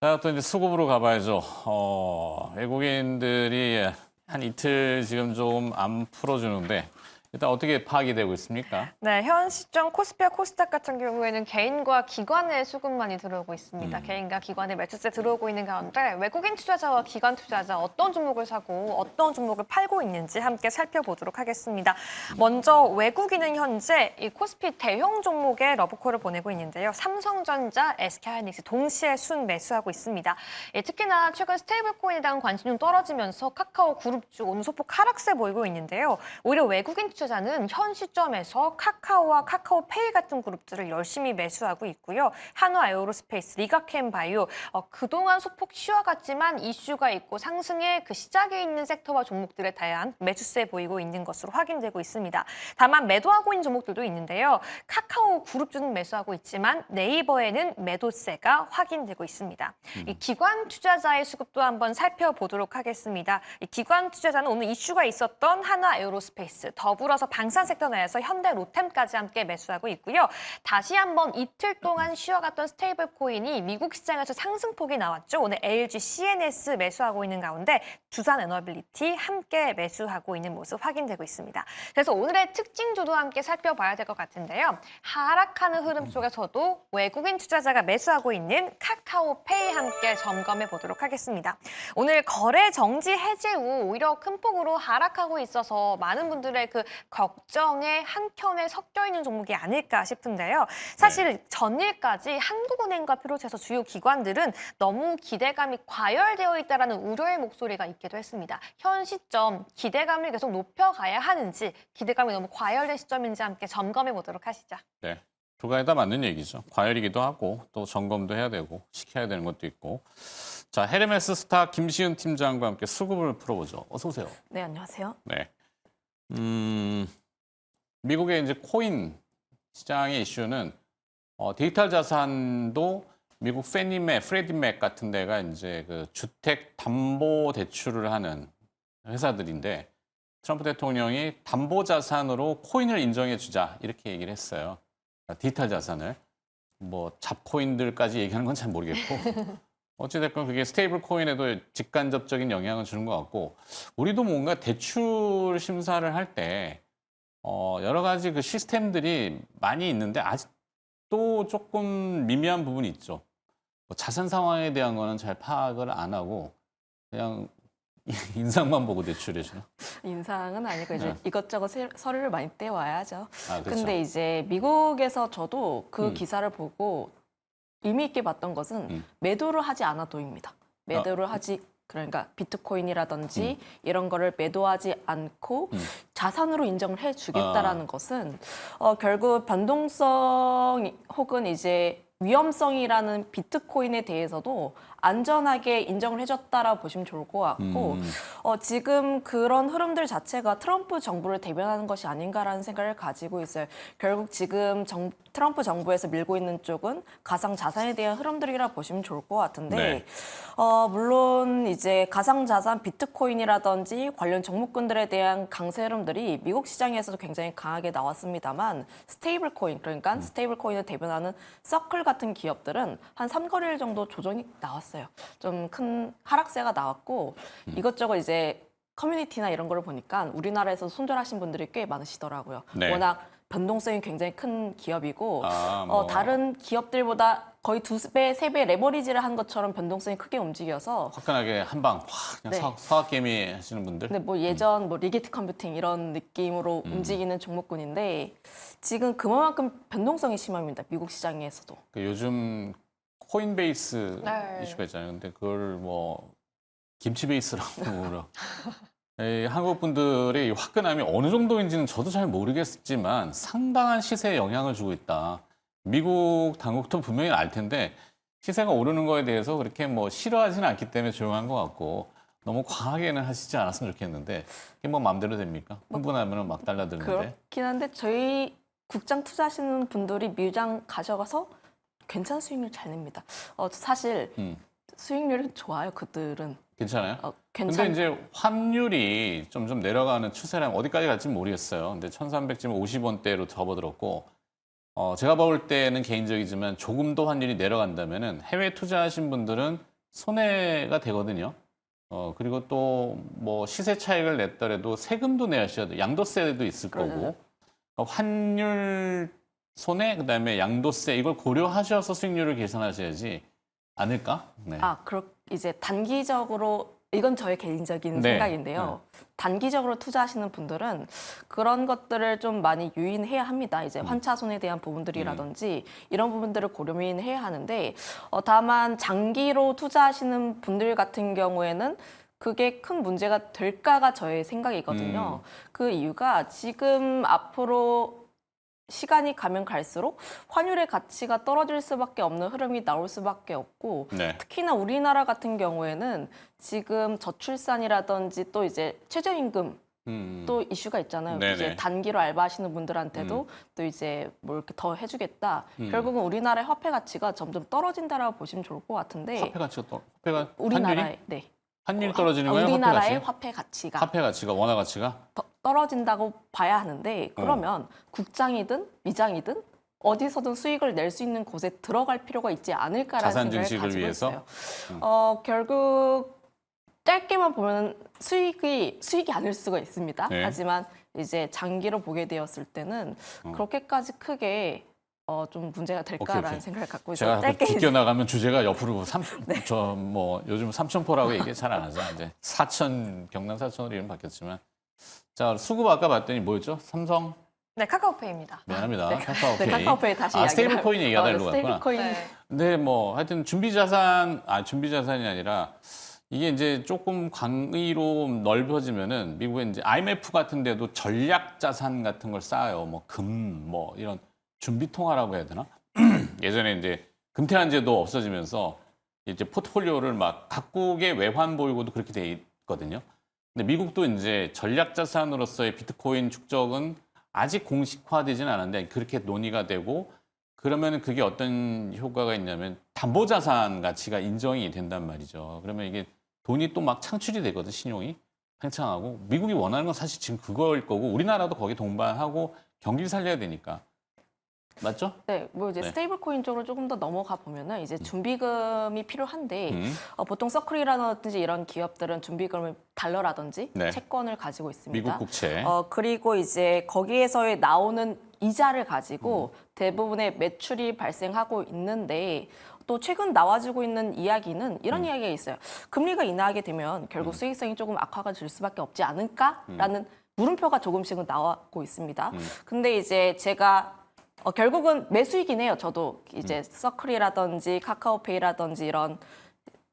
자, 또 이제 수급으로 가봐야죠. 어, 외국인들이 한 이틀 지금 좀안 풀어주는데 일단 어떻게 파악이 되고 있습니까? 네, 현 시점 코스피와 코스닥 같은 경우에는 개인과 기관의 수급만이 들어오고 있습니다. 음. 개인과 기관의 매수세 들어오고 있는 가운데 외국인 투자자와 기관 투자자 어떤 종목을 사고 어떤 종목을 팔고 있는지 함께 살펴보도록 하겠습니다. 먼저 외국인은 현재 이 코스피 대형 종목에 러브콜을 보내고 있는데요. 삼성전자, SK하이닉스 동시에 순 매수하고 있습니다. 예, 특히나 최근 스테이블코인에 대한 관심이 좀 떨어지면서 카카오 그룹 쪽 오늘 소폭 하락세 보이고 있는데요. 오히려 외국인 투자 자는 현 시점에서 카카오와 카카오페이 같은 그룹들을 열심히 매수하고 있고요. 한화 에어로스페이스, 리가캠 바이오 어, 그동안 소폭 쉬어갔지만 이슈가 있고 상승의 그 시작에 있는 섹터와 종목들에 대한 매수세 보이고 있는 것으로 확인되고 있습니다. 다만 매도하고 있는 종목들도 있는데요. 카카오 그룹주는 매수하고 있지만 네이버에는 매도세가 확인되고 있습니다. 이 기관 투자자의 수급도 한번 살펴보도록 하겠습니다. 이 기관 투자자는 오늘 이슈가 있었던 한화 에어로스페이스, 더불어 서 방산 섹터 내에서 현대 로템까지 함께 매수하고 있고요. 다시 한번 이틀 동안 쉬어갔던 스테이블 코인이 미국 시장에서 상승폭이 나왔죠. 오늘 LG CNS 매수하고 있는 가운데 두산 에너빌리티 함께 매수하고 있는 모습 확인되고 있습니다. 그래서 오늘의 특징주도 함께 살펴봐야 될 것 같은데요. 하락하는 흐름 속에서도 외국인 투자자가 매수하고 있는 카카오페이 함께 점검해 보도록 하겠습니다. 오늘 거래 정지 해제 후 오히려 큰 폭으로 하락하고 있어서 많은 분들의 그 걱정에 한켠에 섞여 있는 종목이 아닐까 싶은데요. 사실 전일까지 한국은행과 비롯해서 주요 기관들은 너무 기대감이 과열되어 있다라는 우려의 목소리가 있기도 했습니다. 현 시점 기대감을 계속 높여가야 하는지 기대감이 너무 과열된 시점인지 함께 점검해 보도록 하시죠. 네. 두 가지 다 맞는 얘기죠. 과열이기도 하고 또 점검도 해야 되고 시켜야 되는 것도 있고. 자, 헤르메스 스타 김시은 팀장과 함께 수급을 풀어보죠. 어서 오세요. 네, 안녕하세요. 네. 음, 미국의 이제 코인 시장의 이슈는 어, 디지털 자산도 미국 페니맥, 프레디맥 같은 데가 이제 그 주택 담보 대출을 하는 회사들인데 트럼프 대통령이 담보 자산으로 코인을 인정해 주자 이렇게 얘기를 했어요. 그러니까 디지털 자산을 뭐 잡코인들까지 얘기하는 건 잘 모르겠고 어찌됐건 그게 스테이블 코인에도 직간접적인 영향을 주는 것 같고 우리도 뭔가 대출 심사를 할 때 어, 여러 가지 그 시스템들이 많이 있는데 아직도 조금 미미한 부분이 있죠. 뭐 자산 상황에 대한 거는 잘 파악을 안 하고 그냥 인상만 보고 대출해 주나? 인상은 아니고 이제 네. 이것저것 세- 서류를 많이 떼와야죠. 아, 그렇죠. 근데 이제 미국에서 저도 그 음. 기사를 보고 의미 있게 봤던 것은 음. 매도를 하지 않아도입니다. 매도를 하지 그러니까 비트코인이라든지 이런 거를 매도하지 않고 음. 자산으로 인정을 해주겠다라는 것은 어, 결국 변동성 혹은 이제 위험성이라는 비트코인에 대해서도 안전하게 인정을 해줬다라 보시면 좋을 것 같고 음. 어, 지금 그런 흐름들 자체가 트럼프 정부를 대변하는 것이 아닌가라는 생각을 가지고 있어요. 결국 지금 정, 트럼프 정부에서 밀고 있는 쪽은 가상 자산에 대한 흐름들이라 보시면 좋을 것 같은데, 네. 어, 물론 이제 가상 자산 비트코인이라든지 관련 종목군들에 대한 강세 흐름들이 미국 시장에서도 굉장히 강하게 나왔습니다만 스테이블 코인 그러니까 스테이블 코인을 대변하는 서클 같은 기업들은 한 3거래일 정도 조정이 나왔 어요. 좀 큰 하락세가 나왔고 이것저것 이제 커뮤니티나 이런 거를 보니까 우리나라에서 손절하신 분들이 꽤 많으시더라고요. 네. 워낙 변동성이 굉장히 큰 기업이고 아, 뭐. 어, 다른 기업들보다 거의 두 배, 세 배 레버리지를 한 것처럼 변동성이 크게 움직여서 화끈하게 한 방 확 그냥 네. 사, 사학 개미 하시는 분들. 근데 뭐 예전 뭐 리게트 컴퓨팅 이런 느낌으로 음. 움직이는 종목군인데 지금 그만큼 변동성이 심합니다. 미국 시장에서도. 그 요즘 코인베이스 네. 이슈가 있잖아요. 근데 그걸 뭐 김치베이스라고 한국 분들의 이 화끈함이 어느 정도인지는 저도 잘 모르겠지만 상당한 시세에 영향을 주고 있다. 미국 당국도 분명히 알 텐데 시세가 오르는 거에 대해서 그렇게 뭐 싫어하지는 않기 때문에 조용한 것 같고 너무 과하게는 하시지 않았으면 좋겠는데 이게 뭐 마음대로 됩니까? 흥분하면 막 달라드는데. 그렇긴 한데 저희 국장 투자하시는 분들이 미장 가셔가서 괜찮은 수익률 잘 냅니다. 어, 사실 음, 수익률은 좋아요. 그들은 괜찮아요? 어, 근데 괜찮. 이제 환율이 점점 내려가는 추세랑 어디까지 갈지 모르겠어요. 근데 1300 지금 50원대로 접어들었고 어, 제가 볼 때는 개인적이지만 조금 더 환율이 내려간다면은 해외 투자하신 분들은 손해가 되거든요. 어, 그리고 또 뭐 시세 차익을 냈더라도 세금도 내셔야 돼. 양도세도 있을 그러죠. 거고. 어, 환율 손해 그다음에 양도세 이걸 고려하셔서 수익률을 계산하셔야지 않을까? 네. 아, 그렇 이제 단기적으로 이건 저의 개인적인 네. 생각인데요. 단기적으로 투자하시는 분들은 그런 것들을 좀 많이 유인해야 합니다. 음. 이제 환차손에 대한 부분들이라든지 이런 부분들을 고려해야 하는데 어, 다만 장기로 투자하시는 분들 같은 경우에는 그게 큰 문제가 될까가 저의 생각이거든요. 음. 그 이유가 지금 앞으로 시간이 가면 갈수록 환율의 가치가 떨어질 수밖에 없는 흐름이 나올 수밖에 없고 네. 특히나 우리나라 같은 경우에는 지금 저출산이라든지 또 이제 최저임금 음. 또 이슈가 있잖아요. 네네. 이제 단기로 알바하시는 분들한테도 또 이제 뭐 이렇게 더 해주겠다. 음. 결국은 우리나라의 화폐 가치가 점점 떨어진다라고 보시면 좋을 것 같은데 화폐 가치가 또 화폐가 우리나라의 네 환율이 떨어지는 거예요? 우리나라의 화폐 가치? 화폐 가치가 화폐 가치가 원화 가치가 더- 떨어진다고 봐야 하는데 어. 그러면 국장이든 미장이든 어디서든 수익을 낼 수 있는 곳에 들어갈 필요가 있지 않을까라는 자산 생각을 증식을 가지고 위해서? 있어요. 음. 어, 결국 짧게만 보면 수익이 수익이 아닐 수가 있습니다. 네. 하지만 이제 장기로 보게 되었을 때는 어. 그렇게까지 크게 어, 좀 문제가 될까라는 오케이, 오케이. 생각을 갖고 있어요. 제가 짧게 비껴 나가면 주제가 옆으로 삼, 네. 저뭐 요즘 삼천포라고 얘기 잘 안 하죠. 이제 사천 경남 사천으로 이름 바뀌었지만 자 수급 아까 봤더니 뭐였죠? 삼성 네, 카카오페이입니다. 미안합니다. 네, 카카오페이. 네, 카카오페이 다시 아 스테이블 할- 코인 얘기하다 어, 일로 갔구나. 스테이블 코인 네. 근데 뭐 하여튼 준비 자산 아 준비 자산이 아니라 이게 이제 조금 광의로 넓어지면은 미국에 이제 IMF 같은 데도 전략 자산 같은 걸 쌓아요. 뭐 금 뭐 이런 준비 통화라고 해야 되나? 예전에 이제 금태환 제도 없어지면서 이제 포트폴리오를 막 각국의 외환 보유고도 그렇게 돼 있거든요. 근데 미국도 이제 전략 자산으로서의 비트코인 축적은 아직 공식화되지는 않았는데 그렇게 논의가 되고 그러면 그게 어떤 효과가 있냐면 담보 자산 가치가 인정이 된단 말이죠. 그러면 이게 돈이 또 막 창출이 되거든 신용이. 팽창하고. 미국이 원하는 건 사실 지금 그거일 거고 우리나라도 거기 동반하고 경기를 살려야 되니까 맞죠? 네, 뭐 이제 네. 스테이블 코인 쪽으로 조금 더 넘어가 보면은 이제 준비금이 필요한데 음. 어, 보통 서클이라든지 이런 기업들은 준비금을 달러라든지 네. 채권을 가지고 있습니다. 미국 국채. 어, 그리고 이제 거기에서 나오는 이자를 가지고 음. 대부분의 매출이 발생하고 있는데 또 최근 나와지고 있는 이야기는 이런 음. 이야기가 있어요. 금리가 인하하게 되면 결국 수익성이 조금 악화가 될 수밖에 없지 않을까라는 물음표가 조금씩은 나오고 있습니다. 음. 근데 이제 제가 어, 결국은 매수이긴 해요. 저도 음. 이제 서클이라든지 카카오페이라든지 이런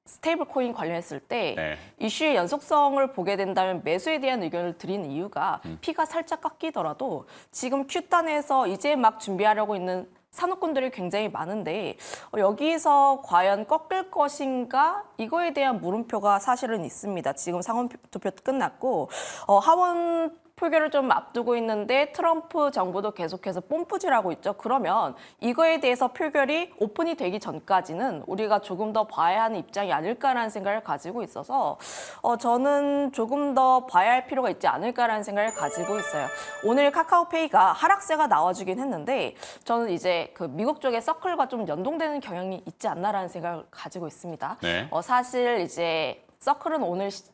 스테이블 코인 관련했을 때 네. 이슈의 연속성을 보게 된다면 매수에 대한 의견을 드리는 이유가 음. 피가 살짝 깎이더라도 지금 Q단에서 이제 막 준비하려고 있는 산업군들이 굉장히 많은데 어, 여기서 과연 꺾을 것인가 이거에 대한 물음표가 사실은 있습니다. 지금 상원 투표 끝났고 어, 하원 표결을 좀 앞두고 있는데 트럼프 정부도 계속해서 뽐뿌질하고 있죠. 그러면 이거에 대해서 표결이 오픈이 되기 전까지는 우리가 조금 더 봐야 하는 입장이 아닐까라는 생각을 가지고 있어서 어, 저는 조금 더 봐야 할 필요가 있지 않을까라는 생각을 가지고 있어요. 오늘 카카오페이가 하락세가 나와주긴 했는데 저는 이제 그 미국 쪽의 서클과 좀 연동되는 경향이 있지 않나라는 생각을 가지고 있습니다. 네. 어, 사실 이제 서클은 오늘 시-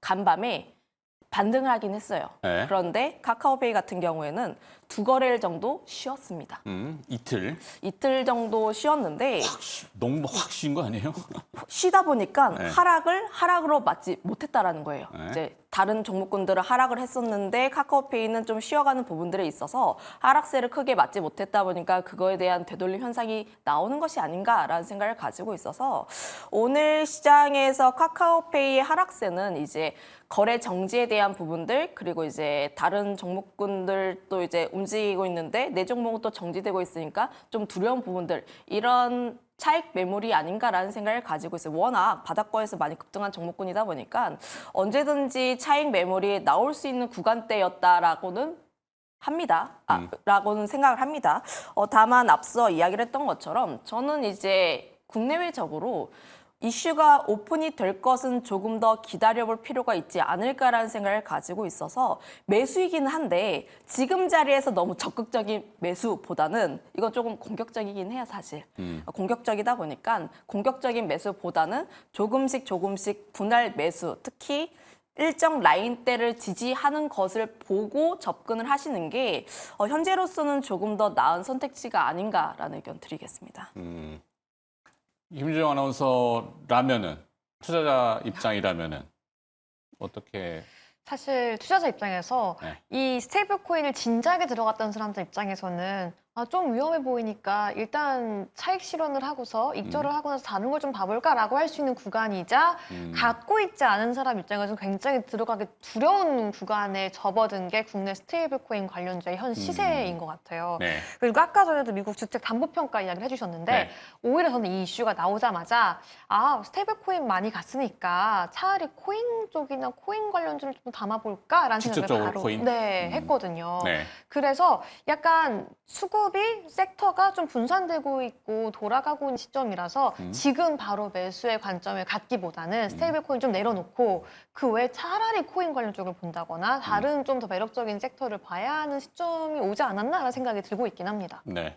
간밤에 반등을 하긴 했어요. 네. 그런데 카카오페이 같은 경우에는 두 거래일 정도 쉬었습니다. 음, 이틀 이틀 정도 쉬었는데 확 쉬- 너무 확 쉰 거 아니에요? 쉬다 보니까 네. 하락을 하락으로 맞지 못했다라는 거예요. 네. 이제 다른 종목군들은 하락을 했었는데 카카오페이는 좀 쉬어가는 부분들에 있어서 하락세를 크게 맞지 못했다 보니까 그거에 대한 되돌림 현상이 나오는 것이 아닌가라는 생각을 가지고 있어서 오늘 시장에서 카카오페이의 하락세는 이제 거래 정지에 대한 부분들 그리고 이제 다른 종목군들 또 이제 움직이고 있는데 내 종목은 또 정지되고 있으니까 좀 두려운 부분들 이런 차익 매물이 아닌가라는 생각을 가지고 있어요. 워낙 바닥권에서 많이 급등한 종목군이다 보니까 언제든지 차익 매물이 나올 수 있는 구간대였다라고는 합니다. 아, 음. 라고는 생각을 합니다. 어, 다만 앞서 이야기를 했던 것처럼 저는 이제 국내외적으로 이슈가 오픈이 될 것은 조금 더 기다려볼 필요가 있지 않을까라는 생각을 가지고 있어서 매수이긴 한데 지금 자리에서 너무 적극적인 매수보다는 이건 조금 공격적이긴 해요 사실 공격적이다 보니까 공격적인 매수보다는 조금씩 조금씩 분할 매수 특히 일정 라인대를 지지하는 것을 보고 접근을 하시는 게 어, 현재로서는 조금 더 나은 선택지가 아닌가라는 의견 드리겠습니다. 음. 김주영 아나운서라면은 투자자 입장이라면은 어떻게 사실 투자자 입장에서 네. 이 스테이블 코인을 진작에 들어갔던 사람들 입장에서는 아, 좀 위험해 보이니까 일단 차익 실현을 하고서 익절을 하고 나서 다른 걸 좀 봐볼까라고 할 수 있는 구간이자 음. 갖고 있지 않은 사람 입장에서는 굉장히 들어가기 두려운 구간에 접어든 게 국내 스테이블 코인 관련주의 현 시세인 것 같아요. 네. 그리고 아까 전에도 미국 주택 담보 평가 이야기를 해주셨는데 네. 오히려 저는 이 이슈가 나오자마자 아 스테이블 코인 많이 갔으니까 차라리 코인 쪽이나 코인 관련주를 좀 담아볼까라는 생각을 직접적으로 바로 코인? 네 음. 했거든요. 네. 그래서 약간 수급 이 섹터가 좀 분산되고 있고 돌아가고 있는 시점이라서 음. 지금 바로 매수의 관점을 갖기보다는 스테이블 코인 좀 내려놓고 그 외에 차라리 코인 관련 쪽을 본다거나 다른 음. 좀더 매력적인 섹터를 봐야 하는 시점이 오지 않았나라는 생각이 들고 있긴 합니다. 네.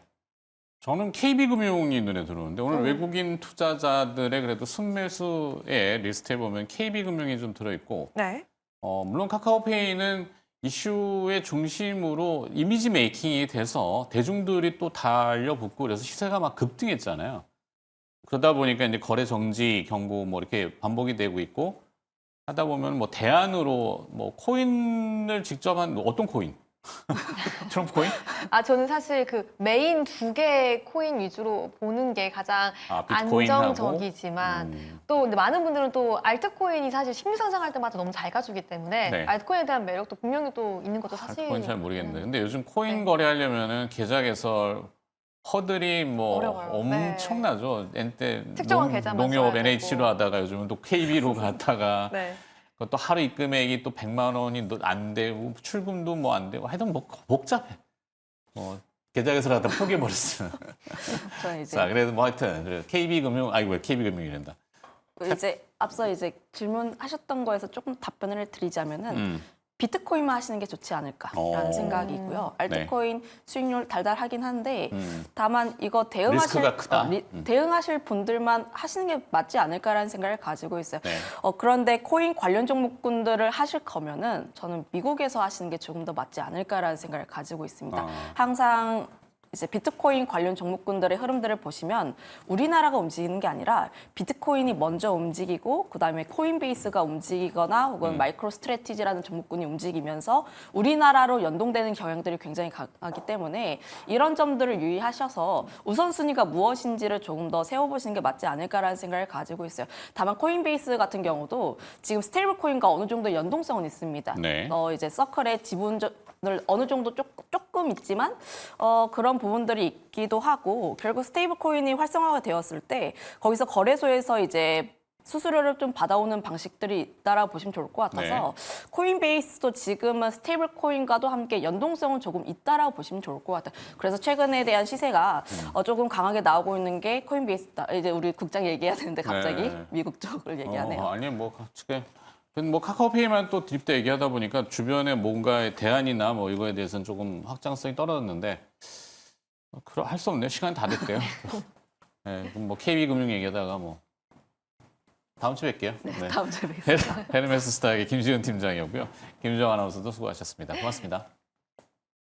저는 KB금융이 눈에 들어오는데 오늘 음. 외국인 투자자들의 그래도 순매수에 리스트에 보면 KB금융이 좀 들어있고 네. 어, 물론 카카오페이는 이슈의 중심으로 이미지 메이킹이 돼서 대중들이 또 달려붙고 그래서 시세가 막 급등했잖아요. 그러다 보니까 이제 거래 정지 경고 뭐 이렇게 반복이 되고 있고 하다 보면 뭐 대안으로 뭐 코인을 직접 한 어떤 코인? 트럼프 코인? 아 저는 사실 그 메인 두 개의 코인 위주로 보는 게 가장 아, 비트코인하고 안정적이지만 음, 또 근데 많은 분들은 또 알트코인이 사실 심리 상승할 때마다 너무 잘 가주기 때문에 네. 알트코인에 대한 매력도 분명히 또 있는 것도 사실. 알트코인 잘 모르겠는데 근데 요즘 코인 네. 거래하려면은 계좌 개설 허들이 뭐 어려워요. 네. 엄청나죠. 엔때 특정한 계좌만 농협 써야 되고. NH로 하다가 요즘은 또 KB로 갔다가 네. 그것도 하루 입금액이 또 100만 원이 또안 되고 출금도 뭐 안 되고 하여튼 뭐 복잡해. 어, 계좌 개설하다 포기해 버렸어요. 저는 이제 자, 그래도 뭐 하여튼 그래 KB금융 아이고 왜 KB금융이란다. 이제 앞서 이제 질문하셨던 거에서 조금 답변을 드리자면은 음, 비트코인만 하시는 게 좋지 않을까라는 어. 생각이고요. 알트코인 수익률 달달하긴 한데 음. 다만 이거 대응하실 리스크가 크다. 어, 리- 음. 대응하실 분들만 하시는 게 맞지 않을까라는 생각을 가지고 있어요. 네. 어, 그런데 코인 관련 종목군들을 하실 거면은 저는 미국에서 하시는 게 조금 더 맞지 않을까라는 생각을 가지고 있습니다. 아. 항상 이제 비트코인 관련 종목군들의 흐름들을 보시면 우리나라가 움직이는 게 아니라 비트코인이 먼저 움직이고 그다음에 코인베이스가 움직이거나 혹은 음. 마이크로 스트레티지라는 종목군이 움직이면서 우리나라로 연동되는 경향들이 굉장히 강하기 때문에 이런 점들을 유의하셔서 우선순위가 무엇인지를 조금 더 세워보시는 게 맞지 않을까라는 생각을 가지고 있어요. 다만 코인베이스 같은 경우도 지금 스테이블 코인과 어느 정도 연동성은 있습니다. 네. 어, 이제 서클의 지분을 어느 정도 조, 조금 있지만 어, 그런 부분들이 있기도 하고 결국 스테이블 코인이 활성화가 되었을 때 거기서 거래소에서 이제 수수료를 좀 받아오는 방식들이 있다라고 보시면 좋을 것 같아서 코인베이스도 지금은 스테이블 코인과도 함께 연동성은 조금 있다라고 보시면 좋을 것 같아요. 그래서 최근에 대한 시세가 어, 조금 강하게 나오고 있는 게 코인베이스다. 이제 우리 국장 얘기해야 되는데 갑자기 네. 미국 쪽을 얘기하네요. 어, 아니 뭐 지금 뭐 카카오페이만 또 드립대 얘기하다 보니까 주변에 뭔가의 대안이나 뭐 이거에 대해서는 조금 확장성이 떨어졌는데 할 수 없네요. 시간 다 됐대요. 네, 그럼 뭐 KB금융 얘기하다가 뭐 다음 주에 뵐게요. 네. 다음 주에 뵙겠습니다. 헤르메스 스타의 김지은 팀장이었고요. 김주영 아나운서도 수고하셨습니다. 고맙습니다.